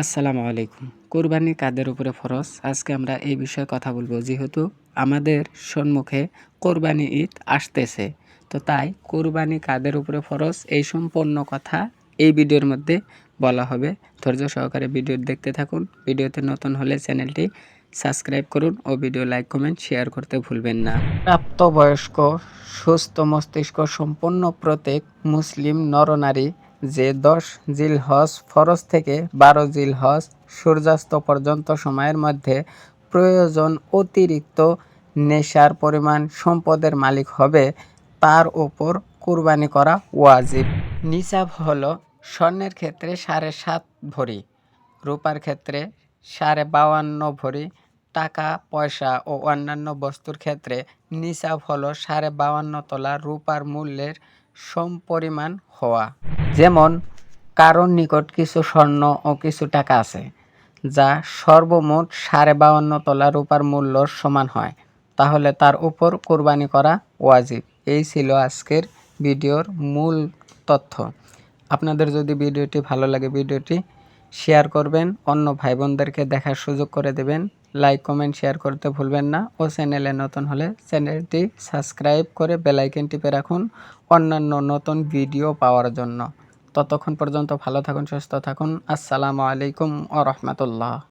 আসসালামু আলাইকুম। কোরবানি কাদের উপরে ফরজ? আজকে আমরা এই বিষয়ে কথা বলব। যেহেতু আমাদের সম্মুখে কোরবানি ঈদ আসতেছে, তো তাই কোরবানি কাদের উপরে ফরজ? এই সম্পূর্ণ কথা এই ভিডিওর মধ্যে বলা হবে। ধৈর্য সহকারে ভিডিও দেখতে থাকুন। ভিডিওতে নতুন হলে চ্যানেলটি সাবস্ক্রাইব করুন ও ভিডিও লাইক, কমেন্ট, শেয়ার করতে ভুলবেন না। প্রাপ্তবয়স্ক, সুস্থ মস্তিষ্ক সম্পন্ন প্রত্যেক মুসলিম নরনারী যে দশ জিল জিলহজ, ফরজ থেকে বারো জিল জিলহজ সূর্যাস্ত পর্যন্ত সময়ের মধ্যে প্রয়োজন অতিরিক্ত নেশার পরিমাণ সম্পদের মালিক হবে। তার ওপর কুরবানি করা ওয়াজিব। নিসাব হল স্বর্ণের ক্ষেত্রে সাড়ে সাত ভরি, রূপার ক্ষেত্রে সাড়ে বাউান্ন ভরি, টাকা, পয়সা ও অন্যান্য বস্তুর ক্ষেত্রে নিসাব হল সাড়ে বাউান্ন তলা রূপার মূল্যের সমপরিমাণ হওয়া। যেমন, কারোর নিকট কিছু স্বর্ণ ও কিছু টাকা আছে, যা সর্বমোট সাড়ে বাউান্ন তোলা রূপার মূল্য সমান হয়, তাহলে তার উপর কোরবানি করা ওয়াজিব। এই ছিল আজকের ভিডিওর মূল তথ্য। আপনাদের যদি ভিডিওটি ভালো লাগে, ভিডিওটি শেয়ার করবেন, অন্য ভাই বোনদেরকে দেখার সুযোগ করে দেবেন। লাইক কমেন্ট শেয়ার করতে ভুলবেন না। ও চ্যানেলে নতুন হলে চ্যানেলটি সাবস্ক্রাইব করে বেলাইকেন টিপে রাখুন অন্যান্য নতুন ভিডিও পাওয়ার জন্য। ততক্ষণ পর্যন্ত ভালো থাকুন, সুস্থ থাকুন। আসসালামু আলাইকুম ও রহমতুল্লাহ।